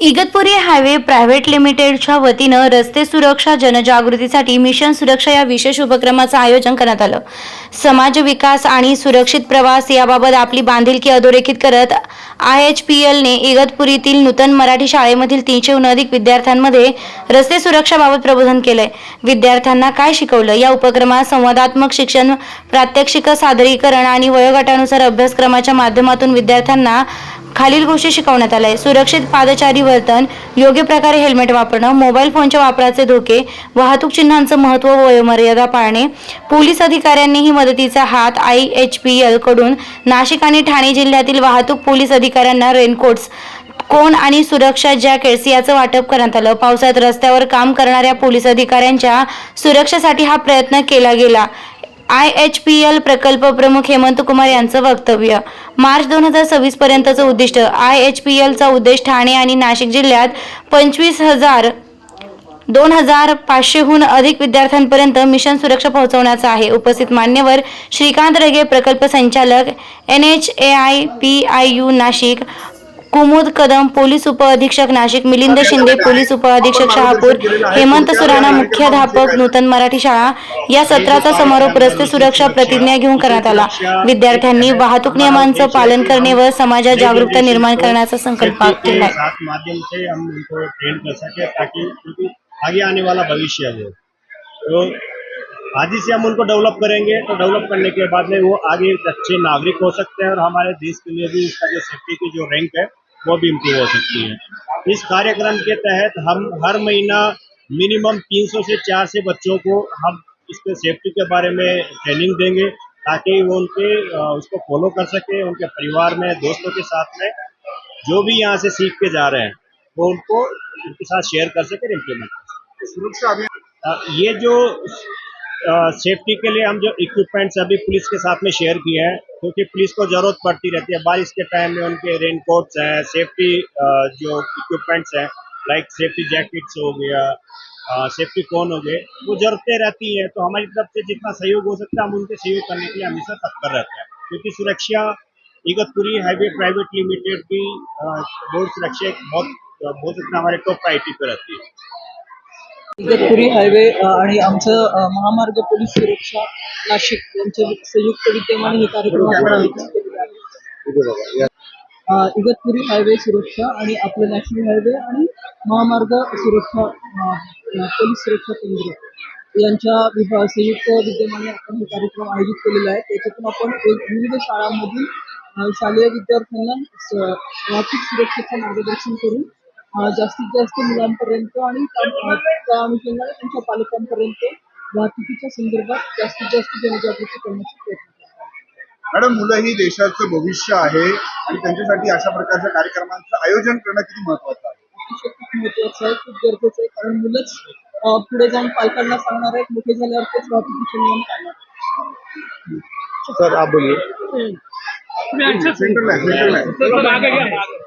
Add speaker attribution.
Speaker 1: Igatpuri highway private लिमिटेडच्या वतीनं रस्ते सुरक्षा जनजागृतीसाठी मिशन सुरक्षा या विशेष उपक्रमाचं आयोजन करण्यात आलं. समाज विकास आणि सुरक्षित प्रवास याबाबत आपली बांधिलकी अधोरेखित करत आय एच पी एलने इगतपुरीतील नूतन मराठी शाळेमधील तीनशेहून अधिक विद्यार्थ्यांमध्ये रस्ते सुरक्षाबाबत प्रबोधन केलंय. विद्यार्थ्यांना काय शिकवलं? या उपक्रमात संवादात्मक शिक्षण प्रात्यक्षिक सादरीकरण आणि वयोगटानुसार अभ्यासक्रमाच्या माध्यमातून विद्यार्थ्यांना खालील गोष्टी शिकवण्यात आल्या सुरक्षित पादचारी वर्तन योग्य प्रकारे हेल्मेट वापरणं मोबाईल फोनच्या वापराचे धोके वाहतूक चिन्हांचं महत्त्व वयोमर्यादा पाळणे पोलीस अधिकाऱ्यांनीही मदतीचा हात आय एच पी एलकडून नाशिक आणि ठाणे जिल्ह्यातील वाहतूक पोलीस अधिकाऱ्यांना रेनकोट्स कोण आणि सुरक्षा जॅकेट्स याचं वाटप करण्यात आलं. पावसाळ्यात रस्त्यावर काम करणाऱ्या पोलीस अधिकाऱ्यांच्या सुरक्षेसाठी हा प्रयत्न केला गेला. आय एच पी एल प्रकल्प प्रमुख हेमंत कुमार यांचं वक्तव्य. मार्च दोन हजार सव्वीस पर्यंतचं उद्दिष्ट. आय एच पी एलचा उद्देश ठाणे आणि नाशिक जिल्ह्यात पंचवीस हजार दोन हजार पाचशेहून अधिक विद्यार्थ्यांपर्यंत मिशन सुरक्षा पोहोचवण्याचा आहे. उपस्थित मान्यवर श्रीकांत रगे प्रकल्प संचालक NHAI PIU Nashik Kumud Kadam police उपअधीक्षक नाशिक मिलिंद शिंदे पोलीस उपअधीक्षक शहापूर हेमंत सुराणा मुख्याध्यापक नूतन मराठी शाळा या सत्राचा समारोप रस्ते सुरक्षा प्रतिज्ञा घेऊन करण्यात आला. विद्यार्थ्यांनी वाहतूक नियमांचं पालन करणे व समाजात जागरूकता निर्माण करण्याचा संकल्प केलाय.
Speaker 2: साथ माध्यम से हम उनको ट्रेन कर सके ताकि क्योंकि आगे आने वाला भविष्य है वो तो आज ही से हम उनको डेवलप करेंगे तो डेवलप करने के बाद में वो आगे अच्छे नागरिक हो सकते हैं और हमारे देश के लिए भी इसका जो सेफ्टी की जो रैंक है वो भी इम्प्रूव हो सकती है। इस कार्यक्रम के तहत हम हर महीना मिनिमम 300 से 4 से बच्चों को हम इसके सेफ्टी के बारे में ट्रेनिंग देंगे ताकि वो उनके उसको फॉलो कर सके उनके परिवार में दोस्तों के साथ में जो भी यहाँ से सीख के जा रहे हैं वो उनको उनके साथ शेयर कर सके इम्प्लीमेंट कर सके। ये जो सेफ्टी के लिए हम जो इक्विपमेंट्स अभी पुलिस के साथ में शेयर किए हैं, क्योंकि पुलिस को ज़रूरत पड़ती रहती है। बारिश के टाइम में उनके रेन कोट्स हैं सेफ्टी जो इक्विपमेंट्स हैं लाइक सेफ्टी जैकेट्स हो गया सेफ्टी कोन हो गए, वो जरूरतें रहती है। तो हमारी तरफ़ से जितना सहयोग हो सकता है, हम उनके सहयोग करने के लिए हमेशा तत्पर रहते हैं। क्योंकि सुरक्षा, इगतपुरी हाईवे प्राइवेट लिमिटेड की रोड सुरक्षा एक बहुत बहुत सकता हमारे टॉप प्रायोरिटी पे रहती है।
Speaker 3: इगतपुरी हायवे आणि आमचं महामार्ग पोलीस सुरक्षा नाशिक यांच्या संयुक्त विद्यमाने हे कार्यक्रम इगतपुरी हायवे सुरक्षा आणि आपलं नॅशनल हायवे आणि महामार्ग सुरक्षा पोलीस सुरक्षा केंद्र यांच्या विभाग संयुक्त विद्यमाने आपण हे कार्यक्रम आयोजित केलेला आहे त्याच्यातून आपण विविध शाळांमधील शालेय विद्यार्थ्यांना वाहतूक सुरक्षेचं मार्गदर्शन करून जास्तीत जास्त मुलांपर्यंत आणि त्या अनुषंगाने त्यांच्या पालकांपर्यंत वाहतुकीच्या संदर्भात जास्तीत जास्त जनजागृती करण्याचा प्रयत्न.
Speaker 4: मॅडम मुलं ही देशाचं भविष्य आहे आणि त्यांच्यासाठी अशा प्रकारच्या कार्यक्रमांचं आयोजन करणं किती महत्वाचं आहे?
Speaker 3: अतिशय खूप महत्वाचं आहे खूप गरजेचं आहे. कारण मुलंच अ, पुढे जाऊन पालकांना सांगणार आहेत मोठे झाल्यावर तेच वाहतुकीचे नियम पाळणार
Speaker 2: सर आप बोलिए.
Speaker 4: सेंट्रल आहे सेंट्रल आहे